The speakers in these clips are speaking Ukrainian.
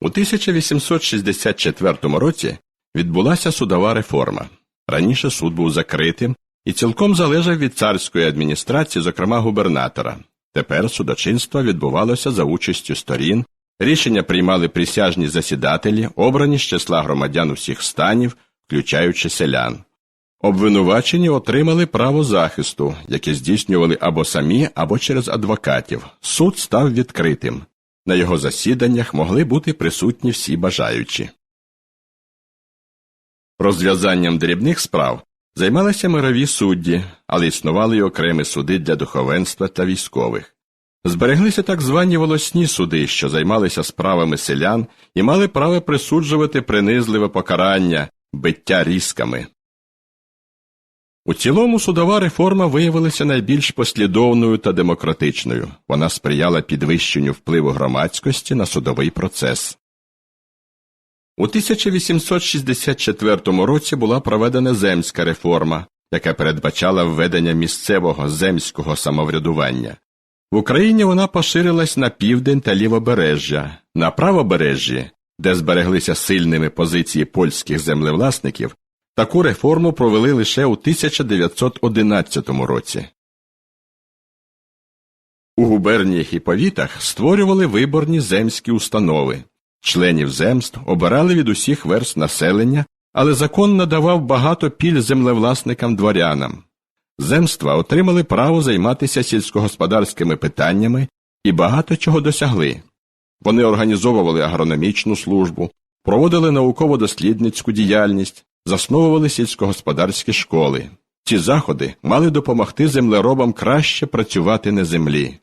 У 1864 році відбулася судова реформа. Раніше суд був закритим і цілком залежав від царської адміністрації, зокрема губернатора. Тепер судочинство відбувалося за участю сторін, рішення приймали присяжні засідателі, обрані з числа громадян усіх станів, включаючи селян. Обвинувачені отримали право захисту, яке здійснювали або самі, або через адвокатів. Суд став відкритим. На його засіданнях могли бути присутні всі бажаючі. Розв'язанням дрібних справ займалися мирові судді, але існували й окремі суди для духовенства та військових. Збереглися так звані волосні суди, що займалися справами селян і мали право присуджувати принизливе покарання, биття різками. У цілому судова реформа виявилася найбільш послідовною та демократичною. Вона сприяла підвищенню впливу громадськості на судовий процес. У 1864 році була проведена земська реформа, яка передбачала введення місцевого земського самоврядування. В Україні вона поширилась на південь та лівобережжя, на правобережжі, де збереглися сильними позиції польських землевласників, таку реформу провели лише у 1911 році. У губерніях і повітах створювали виборні земські установи. Членів земств обирали від усіх верст населення, але закон надавав багато піль землевласникам дворянам. Земства отримали право займатися сільськогосподарськими питаннями і багато чого досягли. Вони організовували агрономічну службу, проводили науково-дослідницьку діяльність, засновували сільськогосподарські школи. Ці заходи мали допомогти землеробам краще працювати на землі.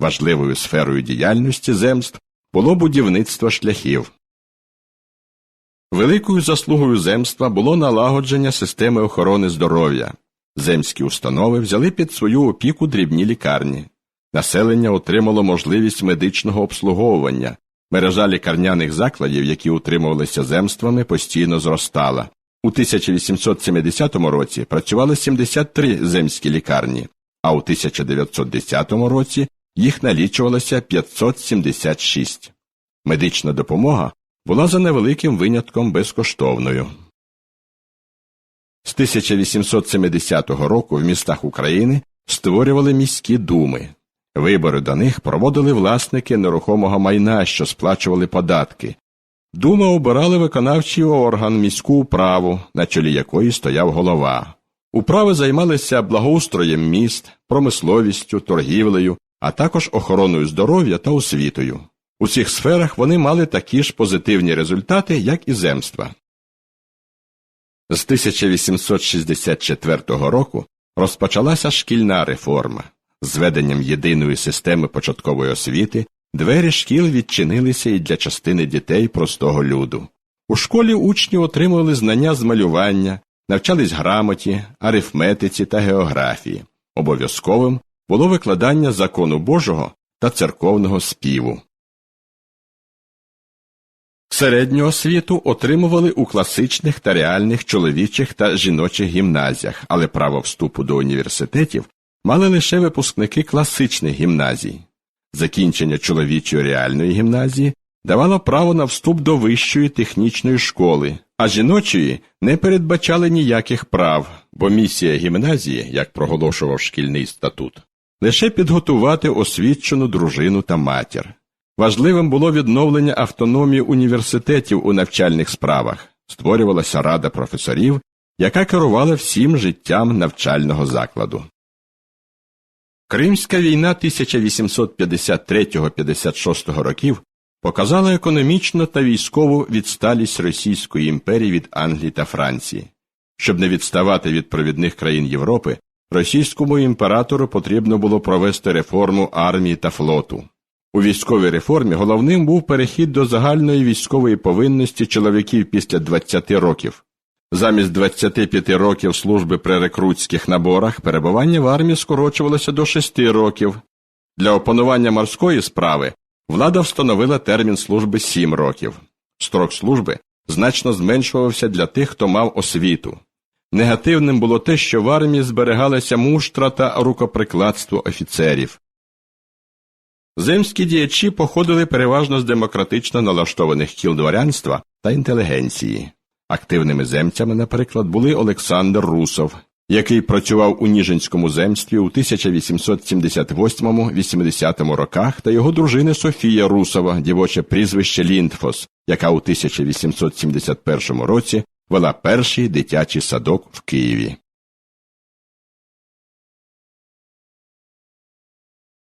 Важливою сферою діяльності земств було будівництво шляхів. Великою заслугою земства було налагодження системи охорони здоров'я. Земські установи взяли під свою опіку дрібні лікарні. Населення отримало можливість медичного обслуговування. Мережа лікарняних закладів, які утримувалися земствами, постійно зростала. У 1870 році працювали 73 земські лікарні, а у 1910 році їх налічувалося 576. Медична допомога була за невеликим винятком безкоштовною. З 1870 року в містах України створювали міські думи. Вибори до них проводили власники нерухомого майна, що сплачували податки. Дума обирали виконавчий орган, міську управу, на чолі якої стояв голова. Управи займалися благоустроєм міст, промисловістю, торгівлею, а також охороною здоров'я та освітою. У цих сферах вони мали такі ж позитивні результати, як і земства. З 1864 року розпочалася шкільна реформа. З введенням єдиної системи початкової освіти двері шкіл відчинилися і для частини дітей простого люду. У школі учні отримували знання з малювання, навчались грамоті, арифметиці та географії. Обов'язковим було викладання закону Божого та церковного співу. Середню освіту отримували у класичних та реальних чоловічих та жіночих гімназіях, але право вступу до університетів мали лише випускники класичних гімназій. Закінчення чоловічої реальної гімназії давало право на вступ до вищої технічної школи, а жіночої не передбачали ніяких прав, бо місія гімназії, як проголошував шкільний статут, лише підготувати освічену дружину та матір. Важливим було відновлення автономії університетів у навчальних справах, створювалася рада професорів, яка керувала всім життям навчального закладу. Кримська війна 1853-56 років показала економічну та військову відсталість Російської імперії від Англії та Франції. Щоб не відставати від провідних країн Європи, російському імператору потрібно було провести реформу армії та флоту. У військовій реформі головним був перехід до загальної військової повинності чоловіків після 20 років. Замість 25 років служби при рекрутських наборах перебування в армії скорочувалося до 6 років. Для опанування морської справи влада встановила термін служби 7 років. Строк служби значно зменшувався для тих, хто мав освіту. Негативним було те, що в армії зберігалася муштра та рукоприкладство офіцерів. Земські діячі походили переважно з демократично налаштованих кіл дворянства та інтелігенції. Активними земцями, наприклад, були Олександр Русов, який працював у Ніжинському земстві у 1878-80 роках, та його дружина Софія Русова, дівоче прізвище Ліндфос, яка у 1871 році вела перший дитячий садок в Києві.